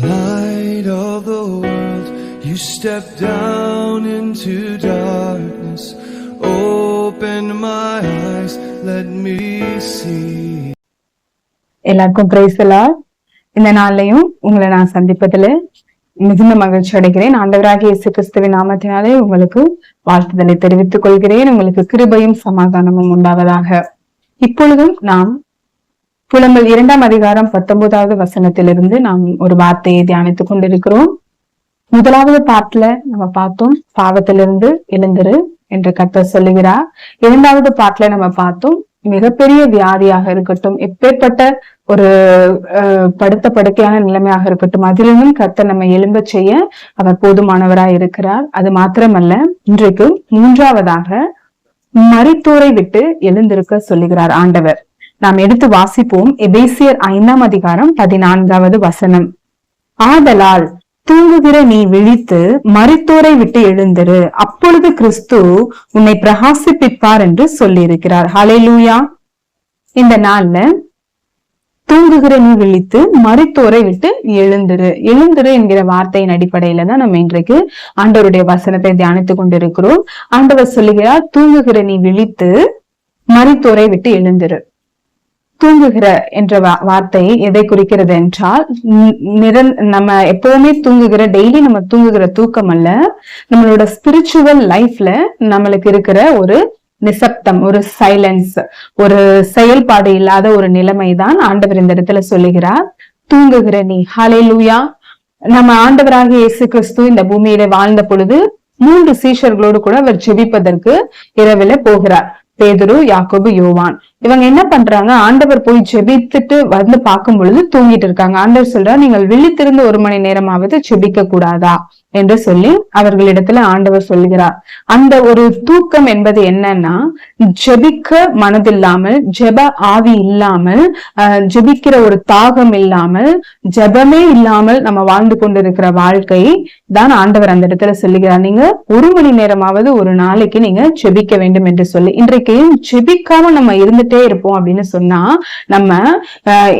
Light of the world, you stepped down into darkness. Open my eyes, let me see. எல்லாருக்கும் பிரைஸ்லா இந்த நாள்லயும் உங்களை நான் சந்திப்பதில் மிகுந்த மகிழ்ச்சி அடைகிறேன் ஆண்டவராக இயேசு கிறிஸ்துவின் நாமத்தினாலே உங்களுக்கு வாழ்த்துதலை தெரிவித்துக் கொள்கிறேன் உங்களுக்கு கிருபையும் சமாதானமும் உண்டாவதாக இப்பொழுதும் நாம் புலம்பல் இரண்டாம் அதிகாரம் பத்தொன்பதாவது வசனத்திலிருந்து நாம் ஒரு வார்த்தையை தியானித்துக் கொண்டிருக்கிறோம். முதலாவது பாட்டுல நம்ம பார்த்தோம் பாவத்திலிருந்து எழுந்திரு என்று கர்த்தர் சொல்லுகிறார். இரண்டாவது பாட்டுல நம்ம பார்த்தோம் மிகப்பெரிய வியாதியாக இருக்கட்டும் எப்பேற்பட்ட ஒரு அஹ், படுத்த படுக்கையான நிலைமையாக இருக்கட்டும் அதிலிருந்தும் கர்த்தர் நம்ம எலும்ப செய்ய அவர் போதுமானவராய் இருக்கிறார். அது மாத்திரமல்ல இன்றைக்கு மூன்றாவதாக மறித்தோரை விட்டு எழுந்திருக்க சொல்லுகிறார் ஆண்டவர். நாம் எடுத்து வாசிப்போம் எபேசியர் ஐந்தாம் அதிகாரம் பதினான்காவது வசனம். ஆதலால் தூங்குகிற நீ விழித்து மரித்தோரை விட்டு எழுந்திரு. அப்பொழுது கிறிஸ்து உன்னை பிரகாசிப்பிப்பார் என்று சொல்லியிருக்கிறார். லூயா இந்த நாள்ல தூங்குகிற நீ விழித்து மரித்தோரை விட்டு எழுந்திரு. எழுந்திரு என்கிற வார்த்தையின் அடிப்படையில தான் நம்ம இன்றைக்கு ஆண்டவருடைய வசனத்தை தியானித்துக் கொண்டிருக்கிறோம். ஆண்டவர் சொல்லுகிறார் தூங்குகிற நீ விழித்து மரித்தோரை விட்டு எழுந்திரு. தூங்குகிற என்ற வார்த்தை எதை குறிக்கிறது என்றால் நிரந் நம்ம எப்பவுமே தூங்குகிற டெய்லி நம்ம தூங்குகிற தூக்கம் அல்ல. நம்மளோட ஸ்பிரிச்சுவல் லைஃப்ல நம்மளுக்கு இருக்கிற ஒரு நிசப்தம் ஒரு சைலன்ஸ் ஒரு செயல்பாடு இல்லாத ஒரு நிலைமைதான் ஆண்டவர் இந்த இடத்துல சொல்லுகிறார். தூங்குகிற நீ. ஹalleluya நம்ம ஆண்டவராக இயேசு கிறிஸ்து இந்த பூமியில வாழ்ந்த பொழுது மூன்று சீஷர்களோடு கூட அவர் ஜெபிப்பதற்கு இரவில போகிறார். பேதுரு யாக்கோபு யோவான். இவங்க என்ன பண்றாங்க? ஆண்டவர் போய் செபித்துட்டு வந்து பார்க்கும் பொழுது தூங்கிட்டு இருக்காங்க. ஆண்டவர் சொல்றா நீங்கள் விழித்திருந்து ஒரு மணி நேரமாவது செபிக்க கூடாதா என்று சொல்லி அவர்களிடத்துல ஆண்டவர் சொல்கிறார் அந்த ஒரு தூக்கம் என்பது என்னன்னா ஜெபிக்க மனதில்லாமல் ஜெப ஆவி இல்லாமல் ஜெபிக்கிற ஒரு தாகம் இல்லாமல் ஜெபமே இல்லாமல் நம்ம வாழ்ந்து கொண்டிருக்கிற வாழ்க்கை தான் ஆண்டவர் அந்த இடத்துல சொல்லுகிறார். நீங்க ஒரு மணி நேரமாவது ஒரு நாளைக்கு நீங்க ஜெபிக்க வேண்டும் என்று சொல்லி இன்றைக்கு ஜெபிக்காம நம்ம இருந்துட்டே இருப்போம் அப்படின்னு சொன்னா நம்ம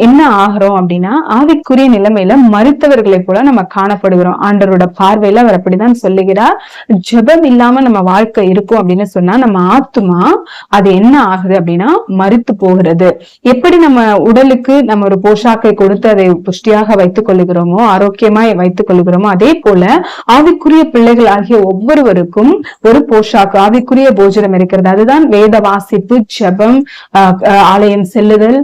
என்ன ஆகிறோம் அப்படின்னா ஆவிக்குரிய நிலைமையில மறுத்தவர்களை போல நம்ம காணப்படுகிறோம். ஆண்டவரோட பார்வையில அவர் அப்படிதான் சொல்லுகிறார். ஜபம் இல்லாம நம்ம வாழ்க்கை இருக்கும் அப்படின்னு சொன்னா நம்ம ஆத்துமா அது என்ன ஆகுது அப்படின்னா மறுத்து போகிறது. எப்படி நம்ம உடலுக்கு நம்ம ஒரு போஷாக்கை கொடுத்து அதை புஷ்டியாக வைத்துக் கொள்ளுகிறோமோ ஆரோக்கியமாய் வைத்துக் கொள்ளுகிறோமோ அதே போல ஆவிக்குரிய பிள்ளைகள் ஆகிய ஒவ்வொருவருக்கும் ஒரு போஷாக்கு ஆவிக்குரிய போஜனம் இருக்கிறது. அதுதான் வேத வாசிப்பு ஜபம் ஆலயம் செல்லுதல்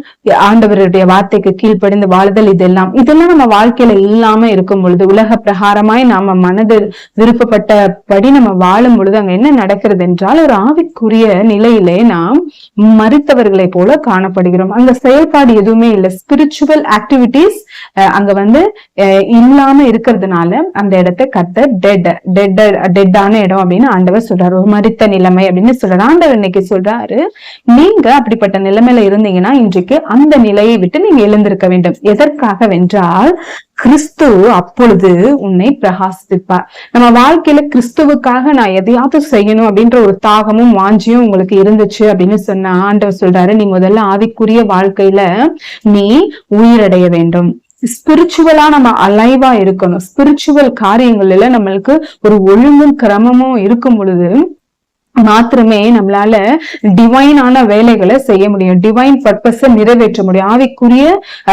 ஆண்டவருடைய வார்த்தைக்கு கீழ்ப்படிந்து வாழுதல் இதெல்லாம். இதெல்லாம் நம்ம வாழ்க்கையில இல்லாம இருக்கும் பொழுது உலக பிரகாரமாய் நாம மனது விருப்பப்பட்டபடி நம்ம வாழும் பொழுது அங்க என்ன நடக்கிறது என்றால் ஒரு ஆவிக்குரிய நிலையிலே நாம் மறித்தவர்களை போல காணப்படுகிறோம். அங்க செயல்பாடு எதுவுமே இல்லை. ஸ்பிரிச்சுவல் ஆக்டிவிட்டிஸ் அங்க வந்து இல்லாம இருக்கிறதுனால அந்த இடத்தை கத்த டெட் டெட் டெட்டான இடம் அப்படின்னு ஆண்டவர் சொல்றாரு. ஒரு மறித்த நிலைமை அப்படின்னு சொல்றாரு. ஆண்டவர் இன்னைக்கு சொல்றாரு நீங்க அப்படிப்பட்ட நிலைமையில இருந்தீங்கன்னா இன்றைக்கு அந்த நிலையை விட்டு நீங்க எழுந்திருக்க வேண்டும். எதற்காக வென்றால் கிறிஸ்து அப்பொழுது உன்னை பிரகாசிப்பார். நம்ம வாழ்க்கையில கிறிஸ்துவுக்காக நான் எதையாவது செய்யணும் அப்படின்ற ஒரு தாகமும் வாஞ்சியும் உங்களுக்கு இருந்துச்சு அப்படின்னு சொன்ன ஆண்டவர் சொல்றாரு நீ முதல்ல ஆவிக்குரிய வாழ்க்கையில நீ உயிரடைய வேண்டும். ஸ்பிரிச்சுவலா நம்ம அலைவா இருக்கணும். ஸ்பிரிச்சுவல் காரியங்கள்ல நம்மளுக்கு ஒரு ஒழுங்கும் கிரமமும் இருக்கும் பொழுது மாத்திரமே நம்மளால டிவைனான வேலைகளை செய்ய முடியும். டிவைன் பர்பஸ நிறைவேற்ற முடியும். ஆவிக்குரிய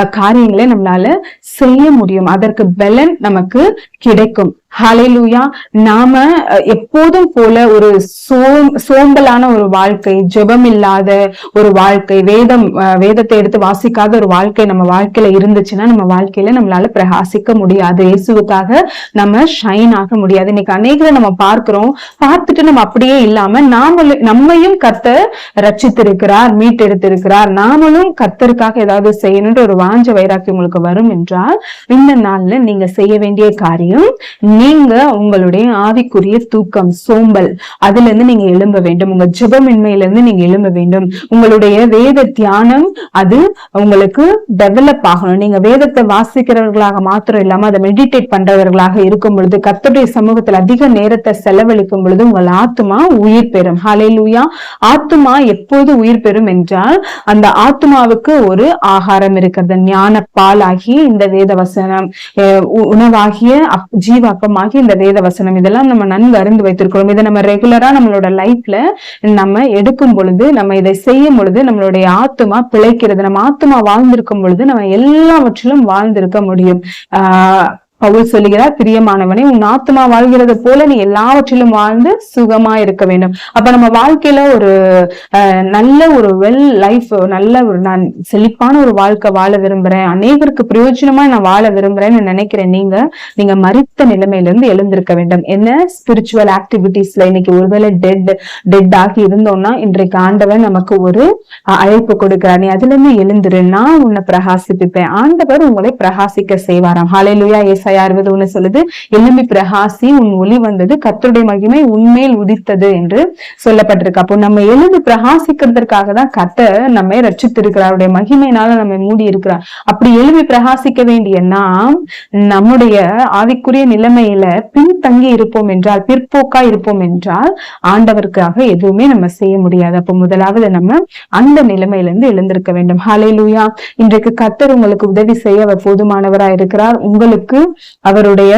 காரியங்களை நம்மளால செய்ய முடியும். அதற்கு பலன் நமக்கு கிடைக்கும். ஹalleluya நாம எப்போதும் போல ஒரு சோம் சோம்பலான ஒரு வாழ்க்கை ஜெபம் இல்லாத ஒரு வாழ்க்கை வேதம் வேதத்தை எடுத்து வாசிக்காத ஒரு வாழ்க்கை நம்ம வாழ்க்கையில இருந்துச்சுன்னா நம்ம வாழ்க்கையில நம்மளால பிரகாசிக்க முடியாது. இயேசுவுக்காக நம்ம ஷைன் ஆக முடியாது. இன்னைக்கு அநேகரை நம்ம பார்க்கிறோம். பார்த்துட்டு நம்ம அப்படியே இல்லாம நாமளும் நம்மையும் கத்த ரச்சித்திருக்கிறார் மீட்டெடுத்திருக்கிறார். நாமளும் கர்த்தருக்காக ஏதாவது செய்யணும்ன்ற ஒரு வாஞ்ச வைராக்கியம் உங்களுக்கு வரும் என்றால் இந்த நாள்ல நீங்க செய்ய வேண்டிய காரியம் முடியும். நீங்க உங்களுடைய ஆவிக்குரிய தூக்கம் சோம்பல் அதுல இருந்து நீங்க எழும்ப வேண்டும். உங்க ஜெபமின்மையில இருந்து நீங்க எழும்ப வேண்டும். உங்களுடைய வேத தியானம் அது உங்களுக்கு டெவலப் ஆகணும். நீங்க வேதத்தை வாசிக்கிறவர்களாக மாத்திரம் இல்லாம அதை மெடிடேட் பண்றவர்களாக இருக்கும் பொழுது கத்தருடைய சமூகத்தில் அதிக நேரத்தை செலவழிக்கும் பொழுது உங்கள் ஆத்மா உயிர் பெறும். ஹalleluya ஆத்மா எப்போது உயிர் பெறும் என்றால் அந்த ஆத்மாவுக்கு ஒரு ஆகாரம் இருக்கிறது. ஞான பாலாகி இந்த வேத வசனம் உணவாகிய அப்- ஜீவ இந்த வேத வசனம். இதெல்லாம் நம்ம நன்கு அறிந்து வைத்திருக்கிறோம். இதை நம்ம ரெகுலரா நம்மளோட லைஃப்ல நம்ம எடுக்கும் பொழுது நம்ம இதை செய்யும் பொழுது நம்மளுடைய ஆத்துமா பிழைக்கிறது நம்ம ஆத்துமா வாழ்ந்திருக்கும் பொழுது நம்ம எல்லாவற்றிலும் வாழ்ந்திருக்க முடியும். ஆஹ் பவுல் சொல்லுகிறார் பிரியமானவனே உன் ஆத்மா வாழ்கிறது போல நீ எல்லாவற்றிலும் வாழ்ந்து சுகமா இருக்க வேண்டும். அப்ப நம்ம வாழ்க்கையில ஒரு நல்ல ஒரு வெல் லைஃப் நல்ல ஒரு நான் செழிப்பான ஒரு வாழ்க்கை வாழ விரும்புறேன் அநேகருக்கு பிரயோஜனமா நான் வாழ விரும்புறேன்னு நினைக்கிறேன் நீங்க நீங்க மறித்த நிலைமையில இருந்து எழுந்திருக்க வேண்டும். என்ன? ஸ்பிரிச்சுவல் ஆக்டிவிட்டீஸ்ல இன்னைக்கு ஒருவேளை டெட் டெட் ஆகி இருந்தோம்னா இன்றைக்கு ஆண்டவன் நமக்கு ஒரு அழைப்பு கொடுக்கிறார். நீ அதுல இருந்து எழுந்துரு நான் உன்னை பிரகாசிப்பிப்பேன். ஆண்டவர் உங்களை பிரகாசிக்க செய்வாராம். ஹalleluya ஏசா அறுபது ஒண்ணு சொல்லுது. எழும்பி பிரகாசி உன் ஒளி வந்தது கத்தருடைய மகிமை உண்மையில் உதித்தது என்று சொல்லப்பட்டிருக்கு. அப்போ நம்ம எழுந்து பிரகாசிக்கிறதுக்காக தான் கர்த்தர் நம்மை ரச்சித்திருக்கிறார் அவருடைய மகிமையினால நம்ம மூடி இருக்கிறார். அப்படி எழுப்பி பிரகாசிக்க வேண்டிய நாம் நம்முடைய ஆவிக்குரிய நிலைமையில பின்தங்கி இருப்போம் என்றால் பிற்போக்கா இருப்போம் என்றால் ஆண்டவருக்காக எதுவுமே நம்ம செய்ய முடியாது. அப்போ முதலாவது நம்ம அந்த நிலைமையிலிருந்து எழுந்திருக்க வேண்டும். ஹalleluya இன்றைக்கு கத்தர் உங்களுக்கு உதவி செய்ய அவர் போதுமானவராய் இருக்கிறார் உங்களுக்கு அவருடைய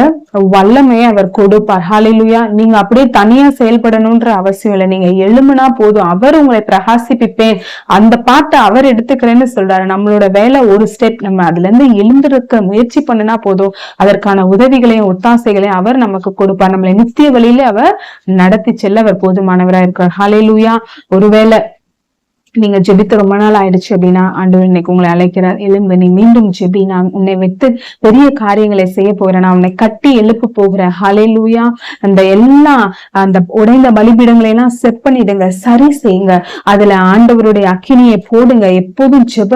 வல்லமையை அவர் கொடுப்பார். ஹாலிலுயா நீங்க அப்படியே தனியா செயல்படணும்ன்ற அவசியம் இல்லை. நீங்க எழும்புனா போதும். அவர் உங்களை பிரகாசிப்பிப்பேன். அந்த பாட்டை அவர் எடுத்துக்கிறேன்னு சொல்றாரு. நம்மளோட வேலை ஒரு ஸ்டெப் நம்ம அதுல இருந்து எழுந்திருக்க முயற்சி பண்ணுனா போதும். அதற்கான உதவிகளையும் ஒத்தாசைகளையும் அவர் நமக்கு கொடுப்பார். நம்மளை நித்திய வழியில அவர் நடத்தி செல்ல அவர் போதுமானவராக இருக்கிறார் ஹாலிலுயா ஒருவேளை நீங்க ஜெபித்து ரொம்ப நாள் ஆயிடுச்சு அப்படின்னா ஆண்டவர் இன்னைக்கு உங்களை அழைக்கிறார். எழும்பு நீ மீண்டும் ஜெபி. நான் உன்னை வைத்து பெரிய காரியங்களை செய்ய போகிறேன். நான் உன்னை கட்டி எழுப்ப போகிறேன். ஹalleluya அந்த எல்லா அந்த உடைந்த பலிபீடங்களை எல்லாம் செட் பண்ணிடுங்க. சரி செய்யுங்க. அதுல ஆண்டவருடைய அக்கினியை போடுங்க. எப்போதும் ஜெப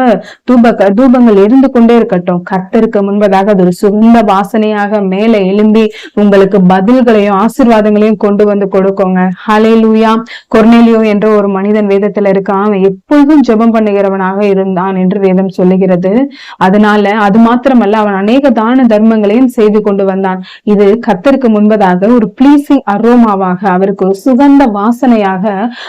தூப தூபங்கள் இருந்து கொண்டே இருக்கட்டும். கர்த்தருக்கு முன்பதாக அது ஒரு சுகந்த வாசனையாக மேலே எழும்பி உங்களுக்கு பதில்களையும் ஆசீர்வாதங்களையும் கொண்டு வந்து கொடுக்கோங்க. ஹலே லூயா கொர்னேலியோ என்ற ஒரு மனிதன் வேதத்துல இருக்கான். எப்பொழுதும் ஜெபம் பண்ணுகிறவனாக இருந்தான் என்று வேதம் சொல்லுகிறது. அதனால அது மாத்திரமல்ல அவன் அநேக தான தர்மங்களையும் செய்து கொண்டு வந்தான். இது கத்தருக்கு முன்பதாக ஒரு பிளீசிங் அரோமாவாக அவருக்கு ஒரு சுகந்த வாசனையாக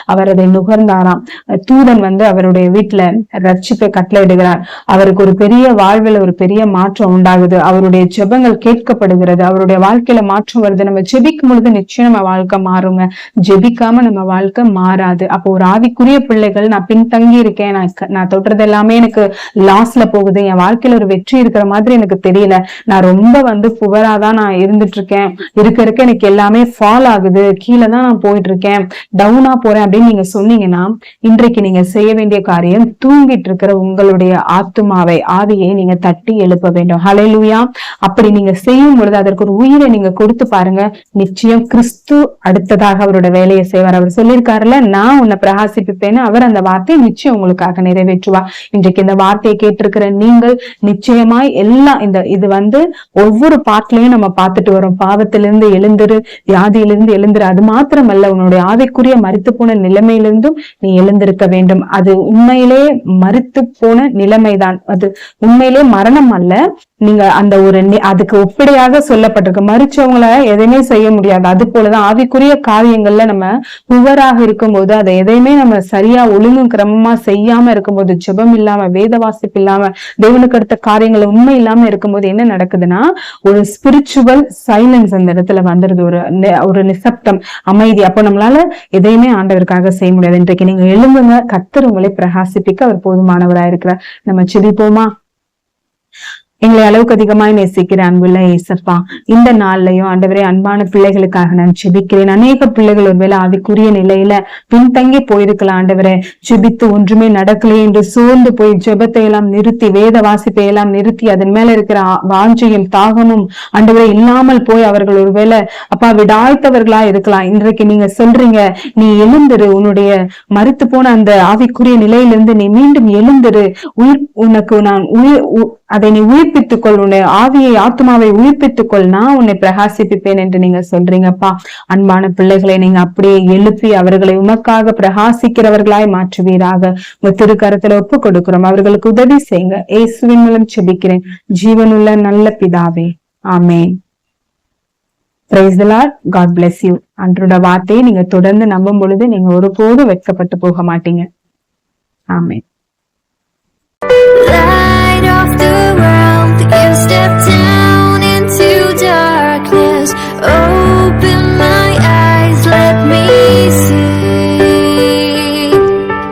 அவர் அதை நுகர்ந்தாராம். தூதன் வந்து அவருடைய வீட்டுல ரட்சிப்பை கட்டளையிடுகிறார். அவருக்கு ஒரு பெரிய வாழ்வில் ஒரு பெரிய மாற்றம் உண்டாகுது. அவருடைய ஜெபங்கள் கேட்கப்படுகிறது. அவருடைய வாழ்க்கையில மாற்றம் வருது. நம்ம ஜெபிக்கும் பொழுது நிச்சயம் நம்ம வாழ்க்கை மாறுங்க. ஜெபிக்காம நம்ம வாழ்க்கை மாறாது. அப்போ ஒரு ஆவிக்குரிய பிள்ளைகள் நான் பின்தங்கி இருக்கேன் நான் நான் தொடுறது எல்லாமே எனக்கு லாஸ்ல போகுது. என் வாழ்க்கையில ஒரு வெற்றி இருக்கிற மாதிரி எனக்கு தெரியல. நான் ரொம்ப வந்து புவராதான் நான் இருந்துட்டு இருக்கேன் இருக்க இருக்க எனக்கு எல்லாமே ஃபால் ஆகுது. கீழே தான் நான் போயிட்டு இருக்கேன் டவுனா போறேன் அப்படின்னு நீங்க சொன்னீங்கன்னா இன்றைக்கு நீங்க செய்ய வேண்டிய காரியம் தூங்கிட்டு இருக்கிற உங்களுடைய ஆத்துமாவை ஆவியை நீங்க தட்டி எழுப்ப வேண்டும். ஹalleluya அப்படி நீங்க செய்யும் பொழுது அதற்கு ஒரு உயிரை நீங்க கொடுத்து பாருங்க. நிச்சயம் கிறிஸ்து அடுத்ததாக அவரோட வேலையை செய்வார். அவர் சொல்லியிருக்காருல்ல நான் உன்னை பிரகாசிப்பிப்பேன்னு அவர் அந்த வார்த்தை நிச்சயம் உங்களுக்காக நிறைவேற்றுவா. இன்றைக்கு இந்த வார்த்தையை கேட்டிருக்கிற நீங்கள் நிச்சயமாய் எல்லாம் இந்த இது வந்து ஒவ்வொரு பாட்டிலையும் நம்ம பார்த்துட்டு வரோம். பாவத்திலிருந்து எழுந்துரு வியாதியிலிருந்து எழுந்திரு. அது மாத்திரமல்ல உன்னுடைய ஆவிக்குரிய மரித்து போன நிலைமையிலிருந்தும் நீ எழுந்திருக்க வேண்டும். அது உண்மையிலே மரித்து போன நிலைமைதான். அது உண்மையிலே மரணம் அல்ல நீங்க அந்த ஒரு நி- அதுக்கு ஒப்படையாக சொல்லப்பட்டிருக்கு. மறிச்சவங்கள எதையுமே செய்ய முடியாது. அது போலதான் ஆவிக்குரிய காரியங்கள்ல நம்ம புவராக இருக்கும்போது அதை எதையுமே நம்ம சரியா ஒழுங்கும் கிரமமா செய்யாம இருக்கும்போது ஜெபம் இல்லாம வேத வாசிப்பு இல்லாம தேவனுக்கு அடுத்த காரியங்கள் உண்மை இல்லாம இருக்கும்போது என்ன நடக்குதுன்னா ஒரு ஸ்பிரிச்சுவல் சைலன்ஸ் அந்த இடத்துல வந்துருது. ஒரு நி- ஒரு நிசப்தம் அமைதி. அப்போ நம்மளால எதையுமே ஆண்டவருக்காக செய்ய முடியாது. இன்றைக்கு நீங்க எழும்புங்க. கத்தர் உங்களை பிரகாசிப்பிக்க அவர் போதுமானவரா இருக்கிறார் நம்ம செதிப்போமா எங்களை அளவுக்கு அதிகமாய் நேசிக்கிற அன்புள்ள ஏசப்பா இந்த நாள்லயும் ஆண்டவரே அன்பான பிள்ளைகளுக்காக நான் ஜெபிக்கிறேன். அநேக பிள்ளைகள் ஒருவேளை அதுக்குரிய நிலையில பின்தங்கி போயிருக்கலாம் ஆண்டவரே. ஜெபித்து ஒன்றுமே நடக்கலையே என்று சோர்ந்து போய் ஜெபத்தை எல்லாம் நிறுத்தி வேத வாசிப்பை எல்லாம் நிறுத்தி அதன் மேல இருக்கிற வாஞ்சியும் வாஞ்சையும் தாகமும் ஆண்டவரே இல்லாமல் போய் அவர்கள் ஒருவேளை அப்பா விடாய்த்தவர்களா இருக்கலாம். இன்றைக்கு நீங்க சொல்றீங்க நீ எழுந்திரு உன்னுடைய மறுத்து போன அந்த ஆவிக்குரிய நிலையிலிருந்து நீ மீண்டும் எழுந்திரு. உயிர் உனக்கு நான் உயிர் உ- அதை நீ உயிர் உயிர்ப்பித்துக் கொள் உன்னை ஆவியை ஆத்மாவை உயிர்ப்பித்துக் கொள் நான் உன்னை பிரகாசிப்பிப்பேன் என்று நீங்க சொல்றீங்கப்பா. அன்பான பிள்ளைகளை நீங்க அப்படியே எழுப்பி அவர்களை உமக்காக பிரகாசிக்கிறவர்களாய் மாற்றுவீராக. உங்க திருக்கரத்துல ஒப்பு கொடுக்கிறோம். அவர்களுக்கு உதவி செய்யுங்க. இயேசுவின் மூலம் செபிக்கிறேன். ஜீவனுள்ள நல்ல பிதாவே. ஆமேன். Praise lord god bless you அன்றோட வார்த்தையை நீங்க தொடர்ந்து நம்பும் பொழுது நீங்க ஒருபோதும் வெட்கப்பட்டு போக மாட்டீங்க. ஆமே Light of the world, step down.